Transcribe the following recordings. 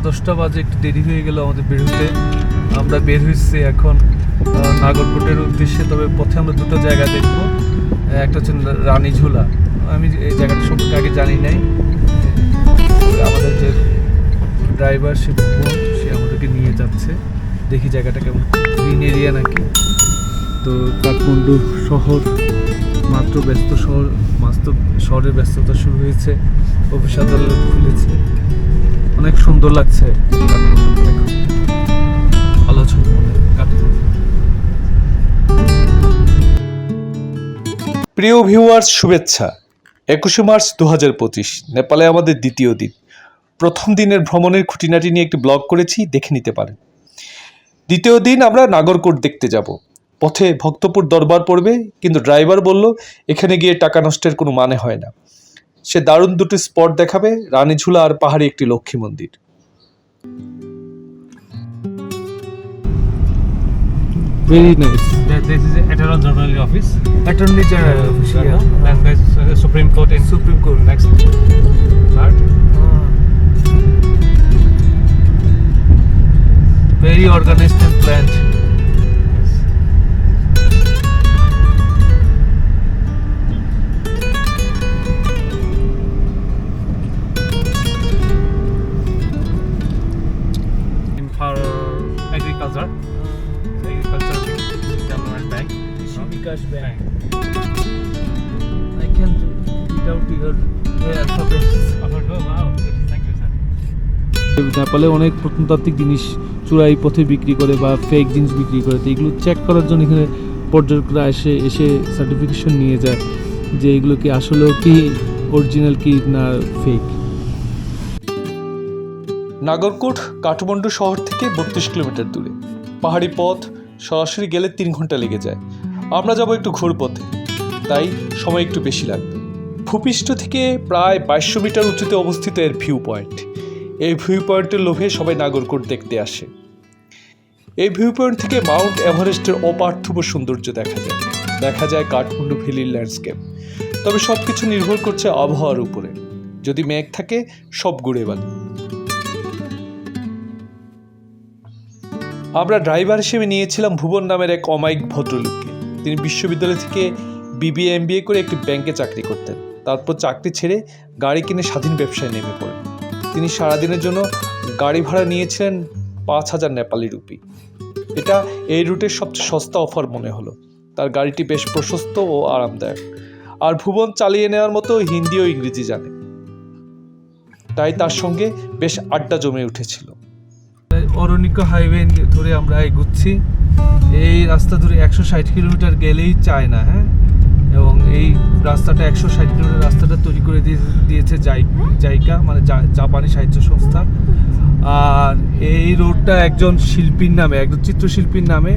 দশটা বাজে, একটু দেরি হয়ে গেল আমাদের বের হতে আমরা বের হয়েছি এখন নাগরকোটের উদ্দেশ্যে, তবে পথে আমরা দুটো জায়গা দেখব। একটা হচ্ছে রানী ঝুলা। আমি এই জায়গাটা সম্পর্কে আগে জানি নাই। আমাদের যে ড্রাইভার, সে সে আমাদেরকে নিয়ে যাচ্ছে। দেখি জায়গাটা কেমন। গ্রিন এরিয়া নাকি। তো কাঠমান্ডু শহর, মাত্র ব্যস্ত শহর, মাত্র শহরের ব্যস্ততা শুরু হয়েছে। অফিস আদালত খুলেছে। অনেক সুন্দর লাগছে। ভালো ছবি প্রিয় ভিউয়ার্স, শুভেচ্ছা। একুশে মার্চ দু হাজার পঁচিশ, নেপালে আমাদের দ্বিতীয় দিন। প্রথম দিনের ভ্রমণের খুঁটিনাটি নিয়ে একটি ব্লগ করেছি, দেখে নিতে পারেন। দ্বিতীয় দিন আমরা নাগরকোট দেখতে যাব। পথে ভক্তপুর দরবার পড়বে, কিন্তু ড্রাইভার বলল, এখানে গিয়ে টাকা নষ্টের কোনো মানে হয় না। সে দারুণ দুটি স্পট দেখাবে রানীঝুলা আর পাহাড়ি একটি লক্ষ্মী মন্দির। This is Attorney General office. Office Uh, and there's uh, Supreme Court in supreme court next part. Very organised and planned নেপালে অনেক প্রত্নতাত্ত্বিক জিনিস চূড়াই পথে বিক্রি করে বা ফেক জিনিস বিক্রি করে। তো এগুলো চেক করার জন্য এখানে পর্যটকরা এসে এসে সার্টিফিকেশন নিয়ে যায় যে এগুলো কি আসলেও কি অরিজিনাল কি না ফেক নাগরকোট কাঠমান্ডু শহর থেকে বত্রিশ কিলোমিটার দূরে। পাহাড়ি পথ সরাসরি গেলে তিন ঘণ্টা লেগে যায়। আমরা যাব একটু ঘোর পথে। তাই সময় একটু বেশি লাগবে। ভূপৃষ্ঠ থেকে প্রায় বাইশশো মিটার উঁচুতে অবস্থিত এর ভিউ পয়েন্ট এই ভিউ পয়েন্টের লোভে সবাই নাগরকোট দেখতে আসে। এই ভিউ পয়েন্ট থেকে মাউন্ট এভারেস্টের অপার্থব সৌন্দর্য দেখা যায়। দেখা যায় কাঠমান্ডু ভ্যালির ল্যান্ডস্কেপ তবে সব কিছু নির্ভর করছে আবহাওয়ার উপরে। যদি মেঘ থাকে, সব ঘুরে বালি আমরা ড্রাইভার হিসেবে নিয়েছিলাম ভুবন নামের এক অমায়িক ভদ্রলোককে। তিনি বিশ্ববিদ্যালয় থেকে বিবিএ এমবিএ করে একটি ব্যাংকে চাকরি করতেন। তারপর চাকরি ছেড়ে গাড়ি কিনে স্বাধীন ব্যবসায় নেমে পড়েন। তিনি সারাদিনের জন্য গাড়ি ভাড়া নিয়েছিলেন পাঁচ হাজার নেপালি রুপি। এটা এই রুটের সবচেয়ে সস্তা অফার মনে হলো। তার গাড়িটি বেশ প্রশস্ত ও আরামদায়ক। আর ভুবন চালিয়ে নেওয়ার মতো হিন্দি ও ইংরেজি জানে। তাই তার সঙ্গে বেশ আড্ডা জমে উঠেছিল। অরণিকা হাইওয়ে ধরে আমরা এগুচ্ছি। এই রাস্তা ধরে একশো ষাট কিলোমিটার গেলেই চায় না হ্যাঁ? রাস্তাটা একশো ষাট কিলোমিটার রাস্তাটা তৈরি করে দিয়ে দিয়েছে জাই, জাইকা মানে জাপানি সাহিত্য সংস্থা। আর এই রোডটা একজন শিল্পীর নামে, একজন চিত্রশিল্পীর নামে,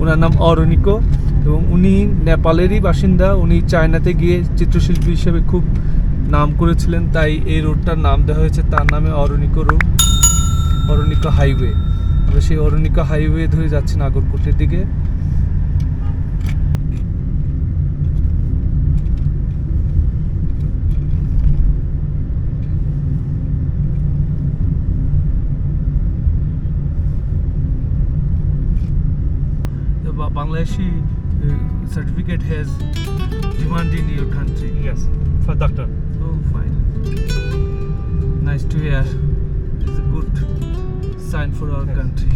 ওনার নাম অরণিকো এবং উনি নেপালেরই বাসিন্দা। উনি চায়নাতে গিয়ে চিত্রশিল্পী হিসেবে খুব নাম করেছিলেন, তাই এই রোডটার নাম দেওয়া হয়েছে। তার নামে অরণিকো রোড অরণিকা হাইওয়ে। আমরা সেই অরণিকা হাইওয়ে ধরে যাচ্ছি নাগরকোটের দিকে। Bangladeshi uh, certificate has demand in your country. Yes, for doctor. Oh, fine. Nice to hear. It's a good sign for our Yes. country.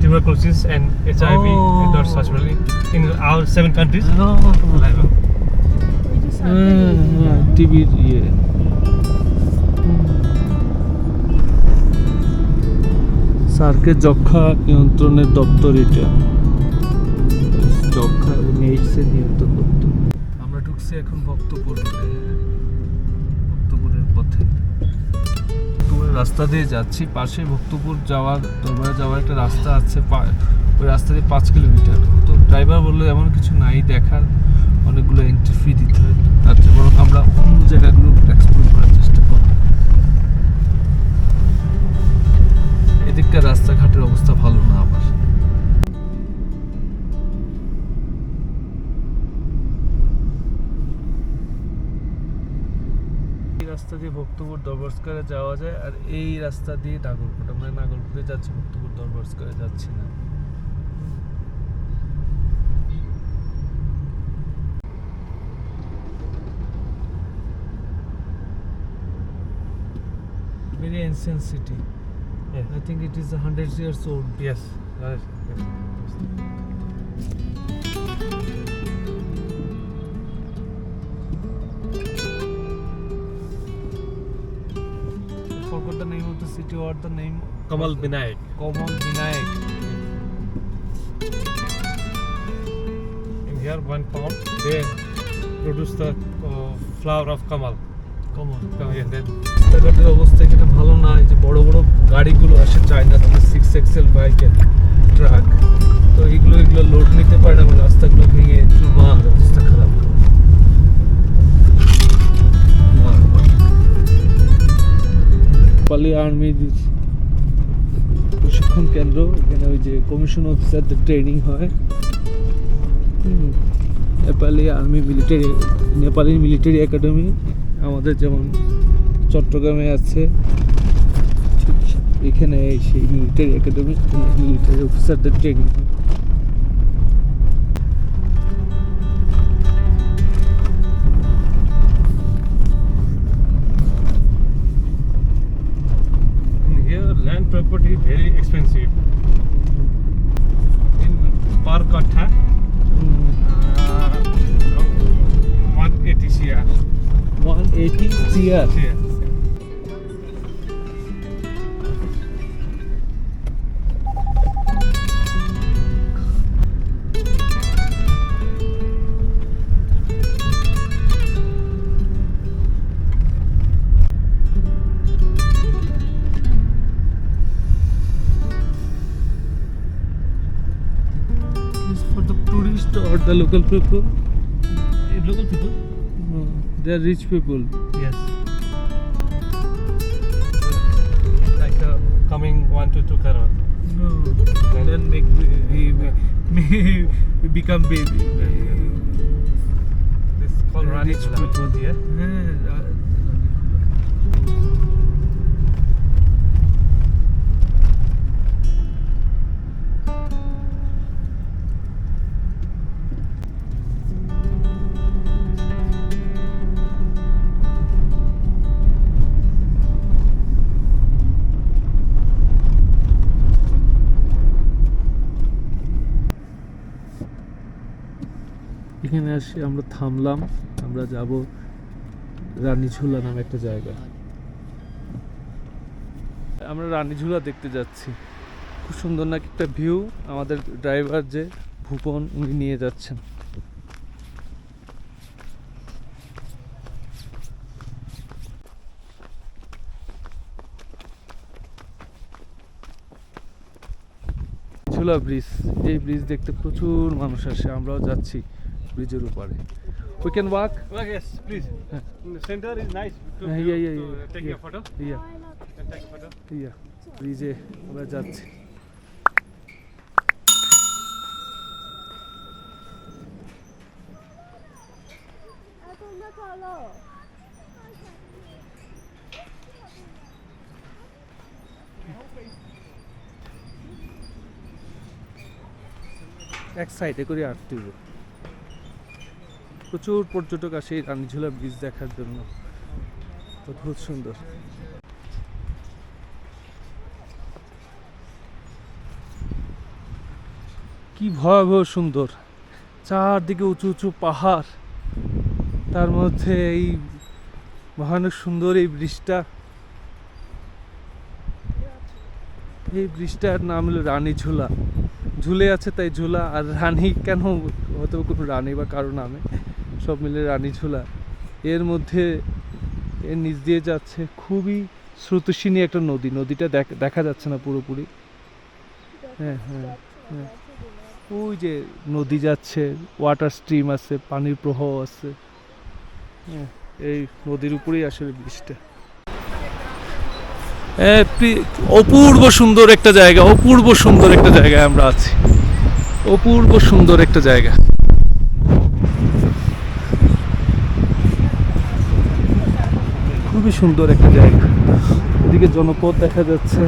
Tuberculosis and HIV Oh. hospital in our seven countries. টিভির ইয়ে। সার্কের যক্ষা নিয়ন্ত্রণের দপ্তর এটা। যক্ষা এইডসের নিয়ন্ত্রণ দপ্তর। আমরা ঢুকছি এখন ভক্তপুর ভক্তপুরের পথে। ভক্তপুরের রাস্তা দিয়ে যাচ্ছি। পাশে ভক্তপুর যাওয়ার, দরবারে যাওয়ার একটা রাস্তা আছে ওই রাস্তা দিয়ে পাঁচ কিলোমিটার। তো ড্রাইভার বলল, এমন কিছু নাই, দেখার অনেকগুলো এন্ট্রি ফি দিতে। আমরা অন্য জায়গাগুলো এক্সপ্লোর করার চেষ্টা করব। এদিকটা রাস্তাঘাটের অবস্থা ভালো না আবার রাস্তা দিয়ে ভক্তপুর দরবারস্কারে যাওয়া যায় আর এই রাস্তা দিয়ে নাগরকোটা মানে নাগরকোটে যাচ্ছে, ভক্তপুর দরবারস্কারে যাচ্ছে না। Very ancient city. Yeah. I think it is a hundred years old. Yes. Right. Yes. I forgot the name of the city or the name. Kamal Binayak. Kamal Vinayak. In here, one pound, they produce the uh, flower of Kamal. Kamal. So, yeah, then রাস্তাঘাটের অবস্থা এখানে ভালো না যে বড় বড় গাড়িগুলো আসে চায়না থেকে সিক্স এক্সেল বাইকের ট্রাক তো এগুলো এগুলো লোড নিতে পারে না, রাস্তাগুলো ভেঙে চুরমার অবস্থা খারাপ পালি আর্মি প্রশিক্ষণ কেন্দ্র, এখানে ওই যে কমিশন অফিসারদের ট্রেনিং হয়। Nepali army military Nepali military academy আমাদের যেমন চট্টগ্রামে আছে এখানে সেই মিলিটারি একাডেমি মিলিটারি অফিসারদের ট্রেনিং হয় in here, land property very expensive. In per kattha, uh, 180 CR. One eighty CR the local people Uh, Local people? no, they are rich people Yes. Like uh, coming one to two crore. no. then make we, we, we become baby This is called rich people. Yeah. হ্যাঁ, এখানে আসি আমরা থামলাম। আমরা যাব রানীঝুলা নামে একটা জায়গা আমরা রানীঝুলা দেখতে যাচ্ছি। খুব সুন্দর নাকি একটা ভিউ আমাদের ড্রাইভার যে ভুবন উনি নিয়ে যাচ্ছেন। ঝুলা ব্রিজ এই ব্রিজ দেখতে প্রচুর মানুষ আসে, আমরাও যাচ্ছি। ব্রিজের উপরে we can walk Well, yes, please. Huh. In the center is nice to, Uh, view- yeah, yeah, to yeah, take yeah. your photo. Yeah You can take a photo. Yeah ব্রিজে আমরা যাচ্ছি তোমরা চলো এক সাইডে করে আটতে হবে প্রচুর পর্যটক আসে এই রানীঝোলা ব্রিজ দেখার জন্য। অদ্ভুত সুন্দর। কি ভয়াবহ সুন্দর। চারদিকে উঁচু উঁচু পাহাড়। তার মধ্যে এই ভয়ানক সুন্দর এই ব্রিজটা এই ব্রিজটার নাম হলো রানী ঝুলা ঝুলে আছে তাই ঝুলা। আর রানী কেন হয়তো কোনো রানী বা কারও নামে? সব মিলে রানী ঝুলা। এর মধ্যে এর নিচ দিয়ে যাচ্ছে খুবই স্রোতস্বিনী একটা নদী। নদীটা দেখা যাচ্ছে না পুরোপুরি। হ্যাঁ হ্যাঁ হ্যাঁ। ওই যে নদী যাচ্ছে ওয়াটার স্ট্রিম আছে, পানির প্রবাহ আছে। হ্যাঁ এই নদীর উপরেই আসলে ব্রিজটা অপূর্ব সুন্দর একটা জায়গা, অপূর্ব সুন্দর একটা জায়গায় আমরা আছি। অপূর্ব সুন্দর একটা জায়গা। খুবই সুন্দর একটা জায়গা। এদিকে জনপথ দেখা যাচ্ছে।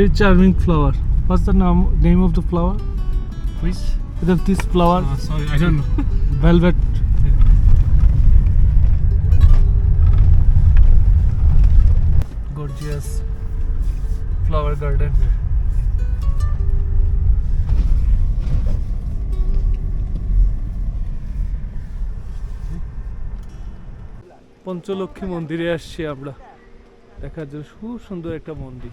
Very charming flower what's the name name of the flower Which? the, this flower Uh, sorry, I don't know. velvet gorgeous flower garden পঞ্চলক্ষ্মী মন্দিরে আসছি আমরা দেখার জন্য খুব সুন্দর একটা মন্দির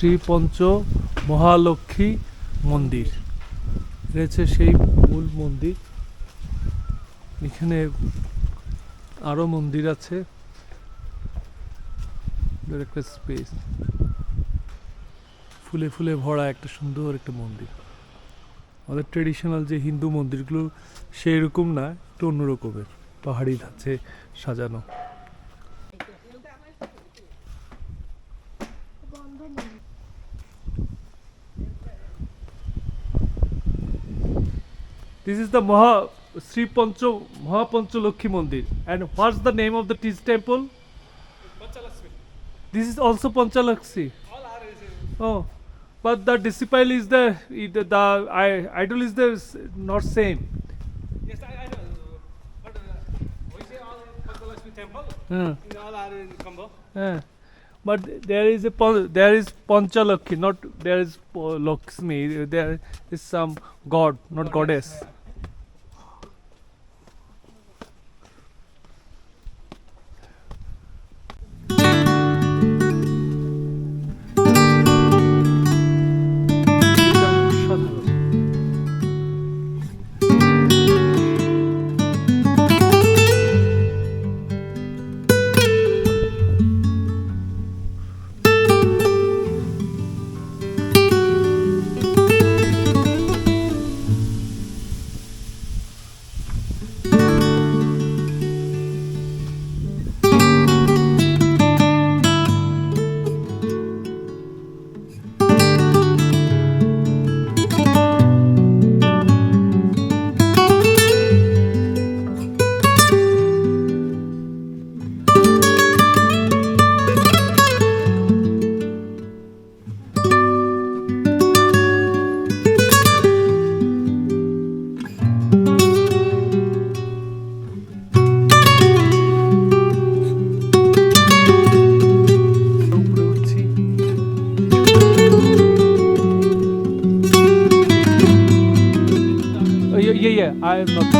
শ্রী পঞ্চ মহালক্ষ্মী মন্দির। রয়েছে সেই মূল মন্দির। এখানে আরও মন্দির আছে। একটা স্পেস ফুলে ফুলে ভরা একটা সুন্দর একটা মন্দির। আমাদের ট্রেডিশনাল যে হিন্দু মন্দিরগুলো সেই রকম না, একটু অন্যরকমের। পাহাড়ি ধাঁচে সাজানো। the Maha Sri Pancho Mandir. And what's the name of the tea temple? Panchalakshmi. This is also Panchalakshmi. All are Oh, but the disciple is the the, idol is the not same. Yes, I, know. But uh, we say all Panchalakshmi temple. All are in combo. But there is a there is not there is Lokshmi. There is some god, not goddess. alma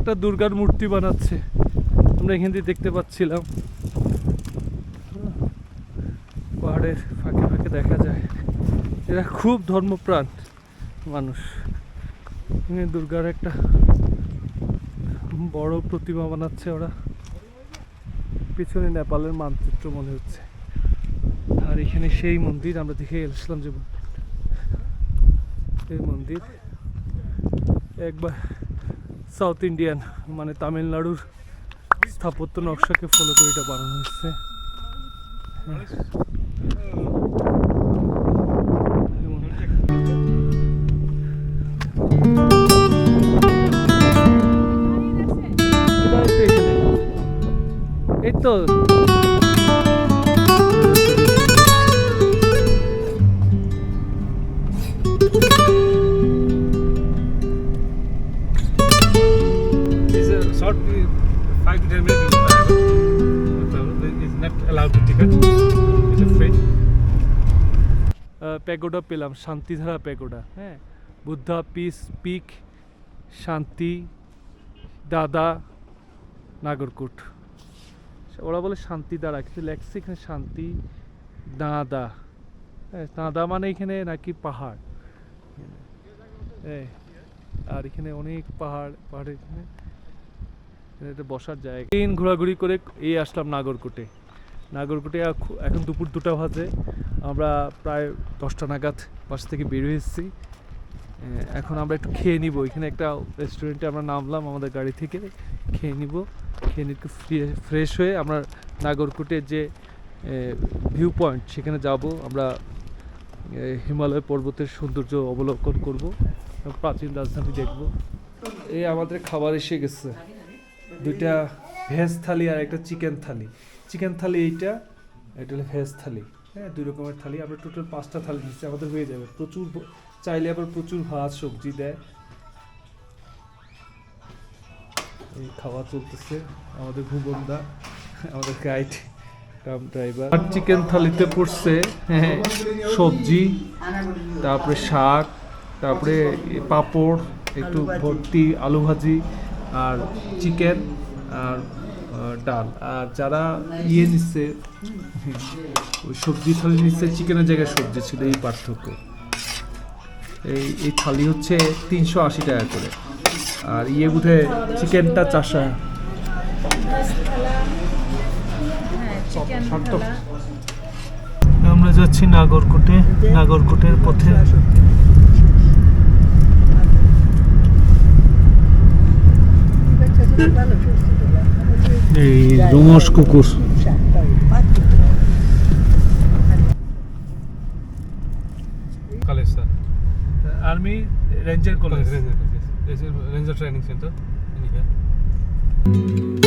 একটা দুর্গার মূর্তি বানাচ্ছে। আমরা এখান থেকে দেখতে পাচ্ছিলাম। পাহাড়ের ফাঁকে ফাঁকে দেখা যায়। এরা খুব ধর্মপ্রাণ মানুষ। দুর্গার একটা বড় প্রতিমা বানাচ্ছে ওরা। পিছনে নেপালের মানচিত্র মনে হচ্ছে। আর এখানে সেই মন্দির, আমরা দেখে এসেছিলাম যে এই মন্দির একবার সাউথ ইন্ডিয়ান মানে তামিলনাড়ুর স্থাপত্য নকশাকে ফলো করে এটা বানানো হচ্ছে Uh, five to ten minutes. not free. Pagoda পেলাম শান্তিধারা প্যাগোডা হ্যাঁ বুদ্ধা পিস পিক শান্তি দাদা নাগরকোট ওরা বলে শান্তি দ্বারা কিন্তু লেখছে এখানে শান্তি দাদা হ্যাঁ দাদা মানে এখানে নাকি পাহাড় হ্যাঁ আর এখানে অনেক পাহাড় পাহাড়ের এখানে একটা বসার জায়গা। দিন ঘোরাঘুরি করে এই আসলাম নাগরকোটে। নাগরকোটে এখ- এখন দুপুর দুটা বাজে। আমরা প্রায় দশটা নাগাদ বাস থেকে বের হয়ে এসেছি। এখন আমরা একটু খেয়ে নিব। এখানে একটা রেস্টুরেন্টে আমরা নামলাম আমাদের গাড়ি থেকে। খেয়ে নিব। খেয়ে নিয়ে একটু ফ্রেশ হয়ে আমরা নাগরকোটের যে ভিউ পয়েন্ট সেখানে যাব। আমরা হিমালয় পর্বতের সৌন্দর্য অবলোকন করব। প্রাচীন রাজধানী দেখব। এই আমাদের খাবার এসে গেছে। দুইটা ভেজ থালি আর একটা চিকেন থালি। চিকেন থালি এইটা, এটা হলো ভেজ থালি। হ্যাঁ দুই রকমের থালি। আমরা টোটাল পাঁচটা থালি নিচ্ছি আমাদের হয়ে যাবে। প্রচুর চাইলে আবার প্রচুর ভাত, সবজি দেয়। এই খাওয়া চলতেছে। আমাদের ভুবনদা আমাদের গাইড কাম ড্রাইভার আর চিকেন থালিতে পড়ছে হ্যাঁ সবজি, তারপরে শাক, তারপরে পাঁপড়, একটু ভর্তি আলু ভাজি আর চিকেন আর ডাল। আর যারা ইয়ে নিচ্ছে, ওই সবজি থালি নিচ্ছে, চিকেনের জায়গায় সবজি ছিল, এই পার্থক্য। এই এই থালি হচ্ছে তিনশো আশি টাকা করে। আর ইয়ে বুধে চিকেনটা চাষা আমরা যাচ্ছি নাগরকোটে। নাগরকোটের পথে। এই রোমস কুকুর College, sir. Army ranger college College, Ranger College. Yes.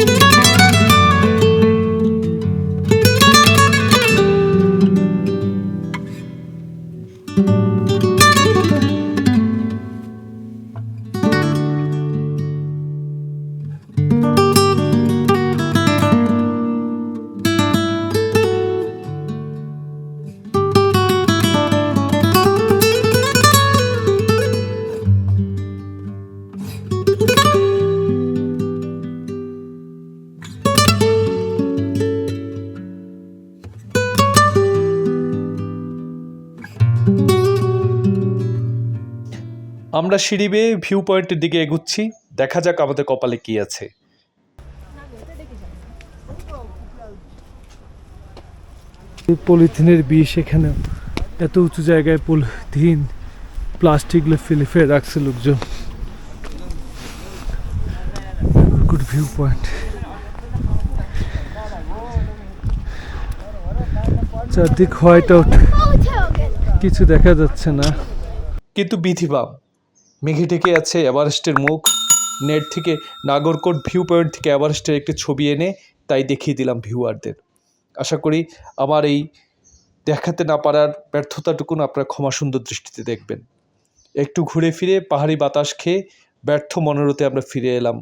আমরা সিঁড়ি বেয়ে ভিউ পয়েন্টের দিকে এগুচ্ছি। দেখা যাক আমাদের কপালে কি আছে। পলিথিনের বিষ এখানে এত উঁচু জায়গায় পলিথিন প্লাস্টিকগুলো ফেলে ফেলে রাখছে লোকজন। গুড ভিউ পয়েন্ট চারদিক হোয়াইট আউট কিছু দেখা যাচ্ছে না। কিন্তু বিধিবাম মেঘে ঢেকে আছে এভারেস্টের মুখ। নেট থেকে নাগরকোট ভিউ পয়েন্ট থেকে এভারেস্টের একটি ছবি এনে তাই দেখিয়ে দিলাম ভিউয়ারদের। আশা করি আমার এই দেখাতে না পারার ব্যর্থতাটুকুন আপনারা ক্ষমা সুন্দর দৃষ্টিতে দেখবেন। একটু ঘুরে ফিরে পাহাড়ি বাতাস খেয়ে ব্যর্থ মনোরথে আমরা ফিরে এলাম।